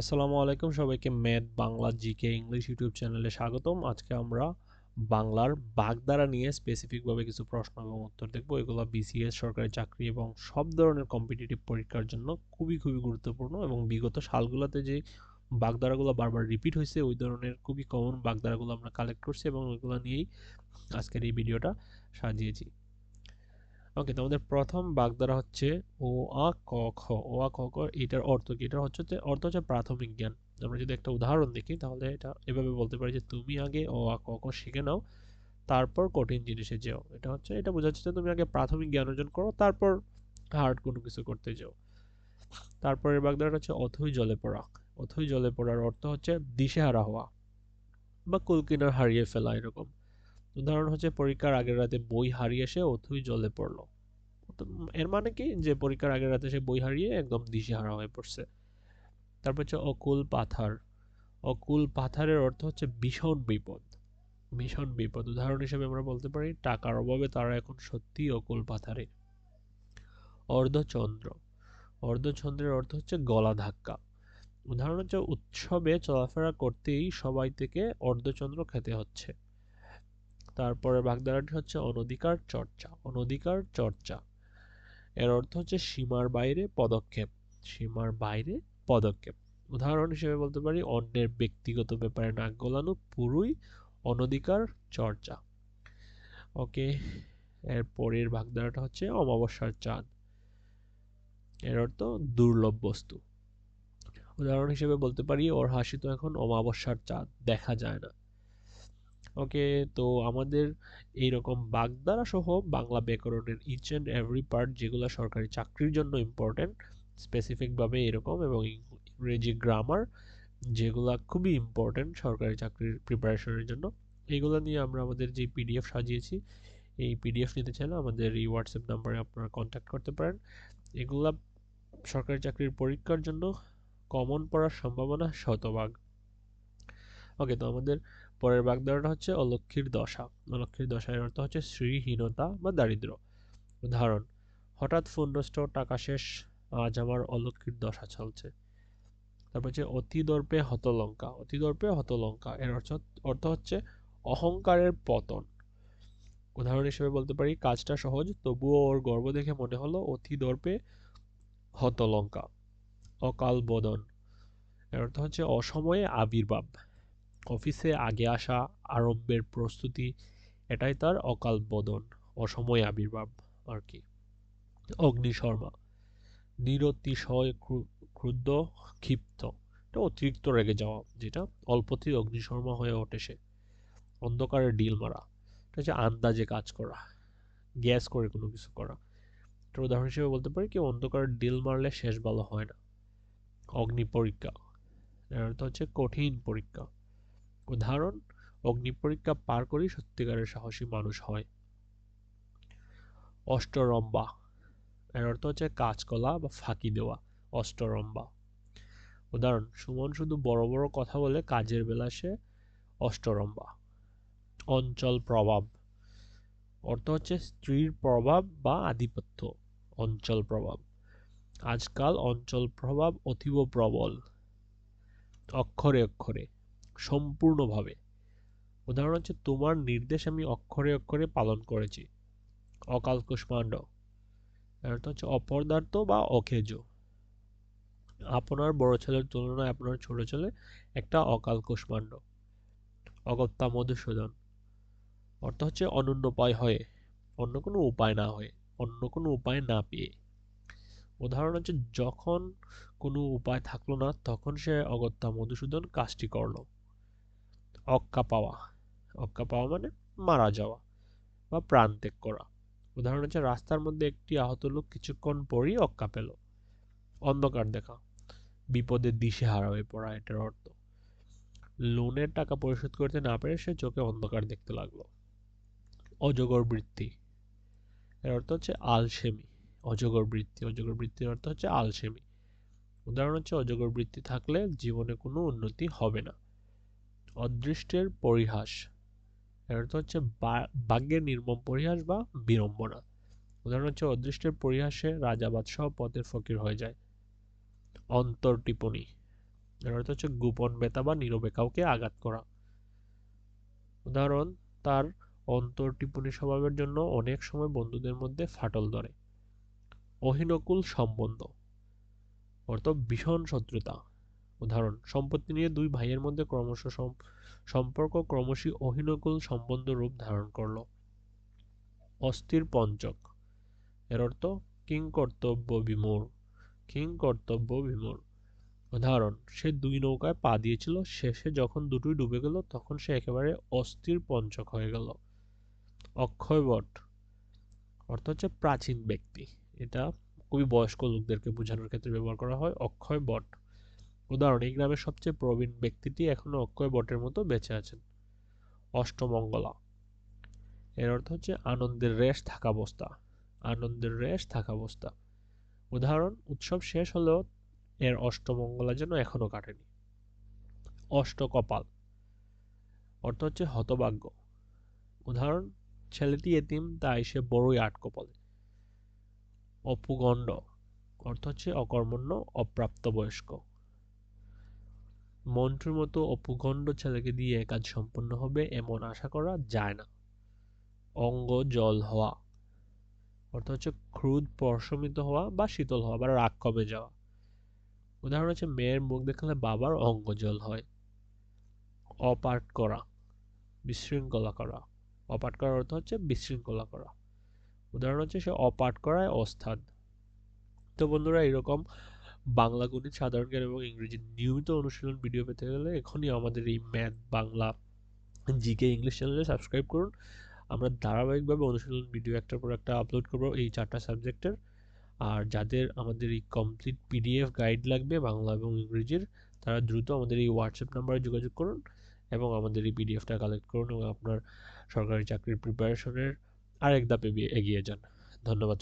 আসসালামু আলাইকুম সবাইকে math Bangla GK English YouTube চ্যানেলে স্বাগতম। আজকে আমরা বাংলার বাগধারা নিয়ে স্পেসিফিকভাবে কিছু প্রশ্ন এবং উত্তর দেখব। এগুলো বিসিএস সরকারি চাকরি এবং সব ধরনের কম্পিটিটিভ পরীক্ষার জন্য খুবই খুবই গুরুত্বপূর্ণ এবং বিগত সালগুলোতে যে বাগধারাগুলো বারবার রিপিট হয়েছে, ওই ধরনের খুবই কমন বাগধারাগুলো আমরা কালেক্ট করছি এবং ওইগুলো নিয়েই আজকের এই ভিডিওটা সাজিয়েছি। ওকে তো আমাদের প্রথম বাগধারা হচ্ছে ও, আ, ক, খ। ও, আ, ক খ এটার অর্থ কি? এটা হচ্ছে অর্থ হচ্ছে প্রাথমিক জ্ঞান। আমরা যদি একটা উদাহরণ দেখি, তাহলে এটা এভাবে বলতে পারি যে, তুমি আগে ও, আ, ক খ শিখে নাও, তারপর কঠিন জিনিসে যেও। এটা হচ্ছে, এটা বোঝাচ্ছে যে, তুমি আগে প্রাথমিক জ্ঞান অর্জন করো, তারপর হার্ড কোনো কিছু করতে যাও। তারপরের বাগধারাটা হচ্ছে, অথই জলে পড়া অথই জলে পড়ার অর্থ হচ্ছে, দিশেহারা হওয়া বা কুলকিনার হারিয়ে ফেলা, এরকম। উদাহরণ হচ্ছে পরীক্ষার আগের রাতে বই হারিয়ে সে অথই জলে পড়ল। এর মানে কি? যে পরীক্ষার আগের রাতে সে বই হারিয়ে একদম দিশেহারা হয়ে পড়ছে। তারপর হচ্ছে অকুল পাথার। অকুল পাথারের অর্থ হচ্ছে ভীষণ বিপদ। ভীষণ বিপদ। উদাহরণ হিসেবে আমরা বলতে পারি, টাকার অভাবে তারা এখন সত্যি অকুল পাথারে। অর্ধচন্দ্র। অর্ধচন্দ্রের অর্থ হচ্ছে গলা ধাক্কা। উদাহরণ হচ্ছে উৎসবে চলাফেরা করতেই সবাই থেকে অর্ধচন্দ্র খেতে হচ্ছে। তারপরে বাগধারাটি হচ্ছে অনধিকার চর্চা অনধিকার চর্চা। এর অর্থ হচ্ছে সীমার বাইরে পদক্ষেপ, সীমার বাইরে পদক্ষেপ। উদাহরণ হিসেবে বলতে পারি, অন্যের ব্যক্তিগত ব্যাপারে নাক গলানো, পুরোই, অনধিকার চর্চা। ওকে, এর পরের ভাগধারাটা হচ্ছে অমাবস্যার চাঁদ। এর অর্থ দুর্লভ বস্তু। উদাহরণ হিসেবে বলতে পারি, ওর হাসি তো এখন অমাবস্যার চাঁদ, দেখা যায় না। ওকে? তো আমাদের এইরকম বাগধারা সহ বাংলা ব্যাকরণের ইচ অ্যান্ড এভরি পার্ট যেগুলো সরকারি চাকরির জন্য ইম্পর্টেন্ট স্পেসিফিকভাবে এরকম এবং ইংরেজি গ্রামার যেগুলো খুবই ইম্পর্টেন্ট সরকারি চাকরির প্রিপারেশনের জন্য এইগুলো নিয়ে আমরা আমাদের যে পিডিএফ সাজিয়েছি, এই পিডিএফ নিতে চাইলে আমাদের এই হোয়াটসঅ্যাপ নাম্বারে আপনারা কন্ট্যাক্ট করতে পারেন। এগুলা সরকারি চাকরির পরীক্ষার জন্য কমন পড়ার সম্ভাবনা শতভাগ। ওকে, তো আমাদের পরের বাগধারাটা হচ্ছে অলক্ষীর দশা। অলক্ষীর দশার অর্থ হচ্ছে শ্রীহীনতা বা দারিদ্র। উদাহরণ, হঠাৎ ফোন নষ্ট টাকা শেষ, আজ আমার অলক্ষীর দশা চলছে। তারপর হচ্ছে অতিদর্পে হতলঙ্কা। অতিদর্পে হতলঙ্কা, এর অর্থ অর্থ হচ্ছে অহংকারের পতন। উদাহরণ হিসেবে বলতে পারি, কাজটা সহজ, তবুও ওর গর্ব দেখে মনে হলো অতিদর্পে হতলঙ্কা। অকাল বোধন এর অর্থ হচ্ছে অসময়ে আবির্ভাব। অফিসে আগে আসা আরম্ভের প্রস্তুতি, এটাই তার অকাল বদন, অসময় আবির্ভাব আর কি। অগ্নিশর্মা নিরতিশয় ক্রুদ্ধ, ক্ষিপ্ত। এটা অতিরিক্ত রেগে যাওয়া, যেটা অল্পতেই অগ্নিশর্মা হয়ে ওঠে সে। অন্ধকারে ডিল মারা, এটা হচ্ছে আন্দাজে কাজ করা, গ্যাস করে কোনো কিছু করা। এটা উদাহরণ হিসেবে বলতে পারি কি, অন্ধকারে ডিল মারলে শেষ ভালো হয় না। অগ্নি পরীক্ষা এর অর্থ হচ্ছে কঠিন পরীক্ষা। উদাহরণ অগ্নি পরীক্ষা পার করেই সত্যিকারের সাহসী মানুষ হয়। অষ্টরম্বা, এর অর্থ হচ্ছে কাজকলা বা ফাঁকি দেওয়া, অষ্টরম্বা। উদাহরণ, সুমন শুধু বড় বড় কথা বলে কাজের বেলা সে অষ্টরম্বা। অঞ্চল প্রভাব, অর্থ হচ্ছে স্ত্রীর প্রভাব বা আধিপত্য, অঞ্চল প্রভাব। আজকাল অঞ্চল প্রভাব অতীব প্রবল। অক্ষরে অক্ষরে সম্পূর্ণভাবে। উদাহরণ হচ্ছে, তোমার নির্দেশ আমি অক্ষরে অক্ষরে পালন করেছি। অকাল কুষ্মাণ্ড। অর্থ হচ্ছে, অপদার্থ বা অখেজ আপনার বড় ছেলের তুলনায় আপনার ছোট ছেলে একটা অকাল কুষ্মাণ্ড। অগত্যা মধুসূদন। অর্থ হচ্ছে, অনন্য উপায় হয়ে, অন্য কোনো উপায় না হয়ে, অন্য কোনো উপায় না পেয়ে। উদাহরণ হচ্ছে, যখন কোনো উপায় থাকল না, তখন সে অগত্যা মধুসূদন কাজটি করল। অক্কা পাওয়া। অক্কা পাওয়া মানে মারা যাওয়া বা প্রাণ ত্যাগ করা। উদাহরণ হচ্ছে, রাস্তার মধ্যে একটি আহত লোক কিছুক্ষণ পরই অক্কা পেল। অন্ধকার দেখা। বিপদের দিশে হারা হয়ে পড়া এটার অর্থ। লোনের টাকা পরিশোধ করতে না পেরে সে চোখে অন্ধকার দেখতে লাগল। অজগর বৃত্তি। এর অর্থ হচ্ছে আলসেমি। অজগর বৃত্তি। অজগর বৃত্তির অর্থ হচ্ছে আলসেমি। উদাহরণ হচ্ছে, অজগর বৃত্তি থাকলে জীবনে কোনো উন্নতি হবে না। অদৃষ্টের পরিহাস। এর অর্থ হচ্ছে ভাগ্যের নির্মম পরিহাস বা বিড়ম্বনা। উদাহরণ হচ্ছে অদৃষ্টের পরিহাসে রাজা বাদশাহ পথের ফকির হয়ে যায়। অন্তর টিপনি এর অর্থ হচ্ছে গোপন বেতা বা নীরবে কাউকে আঘাত করা। উদাহরণ, তার অন্তর টিপ্পণী স্বভাবের জন্য অনেক সময় বন্ধুদের মধ্যে ফাটল ধরে। অহিনকুল সম্বন্ধ। অর্থ ভীষণ শত্রুতা। উদাহরণ, সম্পত্তি নিয়ে দুই ভাইয়ের মধ্যে ক্রমশ সম্পর্ক ক্রমশই অহিনকুল সম্বন্ধ রূপ ধারণ করল। অস্থির পঞ্চক। এর অর্থ, কিং কর্তব্য বিমূর কিং কর্তব্য বিমূর উদাহরণ, সে দুই নৌকায় পা দিয়েছিল, শেষে যখন দুটোই ডুবে গেল, তখন সে একেবারে অস্থির পঞ্চক হয়ে গেল। অক্ষয় বট। অর্থ হচ্ছে প্রাচীন ব্যক্তি। এটা খুবই বয়স্ক লোকদেরকে বোঝানোর ক্ষেত্রে ব্যবহার করা হয়। অক্ষয় বট। উদাহরণ, এই গ্রামের সবচেয়ে প্রবীণ ব্যক্তিটি এখনও অক্ষয় বটের মতো বেঁচে আছেন। অষ্টমঙ্গলা। এর অর্থ হচ্ছে আনন্দের রেশ থাকা অবস্থা। আনন্দের রেশ থাকা অবস্থা। উদাহরণ, উৎসব শেষ হলেও এর অষ্টমঙ্গলা যেন এখনও কাটেনি। অষ্টকপাল। অর্থ হচ্ছে হতভাগ্য। উদাহরণ, ছেলেটি এতিম, তাই সে বড়ই আটকপালে অপুগণ্ড। অর্থ হচ্ছে অকর্মণ্য, অপ্রাপ্তবয়স্ক। মন্টুর মতো অপুগণ্ড ছেলেকে দিয়ে কাজ সম্পন্ন হবে এমন আশা করা যায় না। অঙ্গ জল হওয়া, অর্থ হচ্ছে ক্রুদ প্রশমিত হওয়া বা শীতল হওয়া বা রাগ কমে যাওয়া। উদাহরণ হচ্ছে মেয়ের মুখ দেখলে বাবার অঙ্গ জল হয়। অপাঠ করা, বিশৃঙ্খলা করা। অপাঠ করার অর্থ হচ্ছে বিশৃঙ্খলা করা। উদাহরণ হচ্ছে সে অপাঠ করায় অস্থান। তো বন্ধুরা, এরকম বাংলা গণিত, সাধারণ জ্ঞান এবং ইংরেজি নিয়মিত অনুশীলন ভিডিও পেতে গেলে এখনই আমাদের এই ম্যাথ বাংলা জিকে ইংলিশ চ্যানেলে সাবস্ক্রাইব করুন। আমরা ধারাবাহিকভাবে অনুশীলন ভিডিও একটার পর একটা আপলোড করব এই চারটা সাবজেক্টের আর যাদের আমাদের এই কমপ্লিট পিডিএফ গাইড লাগবে বাংলা এবং ইংরেজির, তারা দ্রুত আমাদের এই হোয়াটসঅ্যাপ নাম্বারে যোগাযোগ করুন এবং আমাদের এই পিডিএফটা কালেক্ট করুন এবং আপনার সরকারি চাকরির প্রিপারেশনের আরেক ধাপে এগিয়ে যান। ধন্যবাদ।